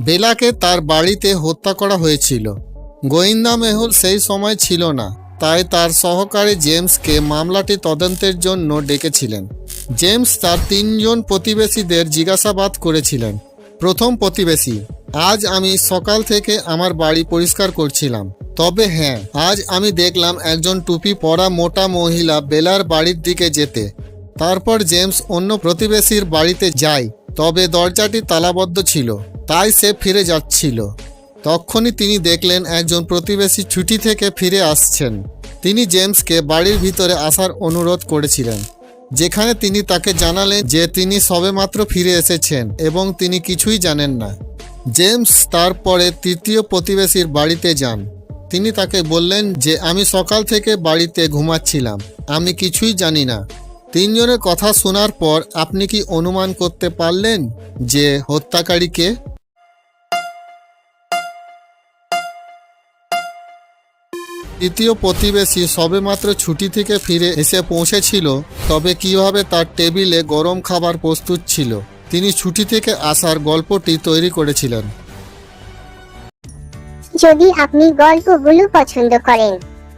বেলাকে তার বাড়িতে হত্যা করা হয়েছিল। গোয়েন্দা মেহুল সেই সময় ছিল না, তাই তার সহকারী জেমসকে মামলাটি তদন্তের জন্য ডেকেছিলেন। জেমস তার তিনজন প্রতিবেশীদের জিজ্ঞাসাবাদ করেছিলেন, প্রথম প্রতিবেশী, আজ আমি সকাল থেকে আমার বাড়ি পরিষ্কার করছিলাম। তবে হ্যাঁ আজ আমি দেখলাম একজন টুপি পরা মোটা মহিলা বেলার বাড়ির দিকে যেতে। তারপর জেমস অন্য প্রতিবেশীর বাড়িতে যায়। তবে দরজাটি তালাবদ্ধ ছিল, তাই সে ফিরে যাচ্ছিল। তখনই তিনি দেখলেন একজন প্রতিবেশী ছুটি থেকে ফিরে আসছেন। তিনি জেমসকে বাড়ির ভিতরে আসার অনুরোধ করেছিলেন, যেখানে তিনি তাকে জানালেন যে তিনি সবেমাত্র ফিরে এসেছেন এবং তিনি কিছুই জানেন না। জেমস তারপরে তৃতীয় প্রতিবেশীর বাড়িতে যান। তিনি তাকে বললেন যে, আমি সকাল থেকে বাড়িতে ঘুমাচ্ছিলাম, আমি কিছুই জানি না। তিনজনের কথা শোনার পর আপনি কি অনুমান করতে পারলেন যে হত্যাকারীকে তৃতীয় প্রতিবেশী সবেমাত্র ছুটি থেকে ফিরে এসে পৌঁছেছিল, তবে কীভাবে তার টেবিলে গরম খাবার প্রস্তুত ছিল, তিনি ছুটি থেকে আসার গল্পটি তৈরি করেছিলেন। যদি আপনি গল্পগুলো পছন্দ করেন